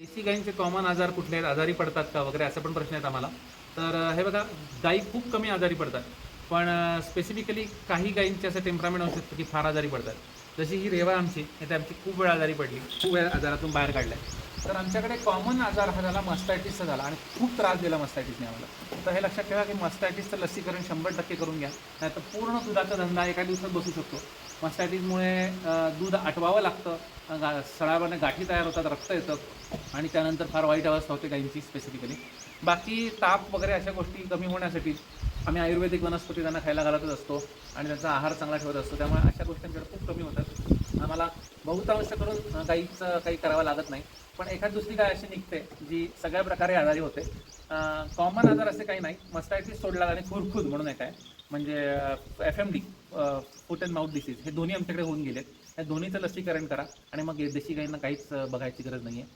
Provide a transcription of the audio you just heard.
देशी गायींचे कॉमन आजार कुठले आहेत? आजारी पडतात का वगैरे? असा पण प्रश्न आहेत आम्हाला. तर हे बघा गायी खूप कमी आजारी पडतात. पण स्पेसिफिकली काही गायींचे असं टेम्परामेंट होऊ शकतं की फार आजारी पडतात. जशी ही रेवा आमची येथे आमची खूप वेळ आजारी पडली. खूप वेळ आजारातून बाहेर काढल्या. तर आमच्याकडे कॉमन आजार हा झाला मस्टायटिसचा झाला. आणि खूप त्रास दिला मस्टायटिसने आम्हाला. तर हे लक्षात ठेवा की मस्टायटिसचं लसीकरण शंभर टक्के करून घ्या. नाही तर पूर्ण दुधाचा धंदा एका दिवसात बसू शकतो. मस्टायटिसमुळे दूध आटवावं लागतं. गा सळावाने गाठी तयार होतात रक्त येतं. आणि त्यानंतर फार वाईट अवस्था होते गायींची स्पेसिफिकली बाकी ताप वगैरे अशा गोष्टी कमी होण्यासाठी आम्ही आयुर्वेदिक वनस्पती त्यांना खायला घालतच असतो. आणि त्यांचा आहार चांगला ठेवत असतो. त्यामुळे अशा गोष्टींकडे खूप कमी होतात. आम्हाला बहुतांश करून गाईचं काही करावं लागत नाही. पण एखाद दुसरी गाय अशी निघते जी सगळ्या प्रकारे आजारी होते. कॉमन आजार असे काही नाही. मस्टायटिस सोडला आणि खुरखुद म्हणून एक आहे. म्हणजे F M D foot and mouth disease हे दोन्ही आमच्याकडे होऊन गेलेत. या दोन्हीचं लसीकरण करा आणि मग देशी गायींना काहीच बघायची गरज नाही आहे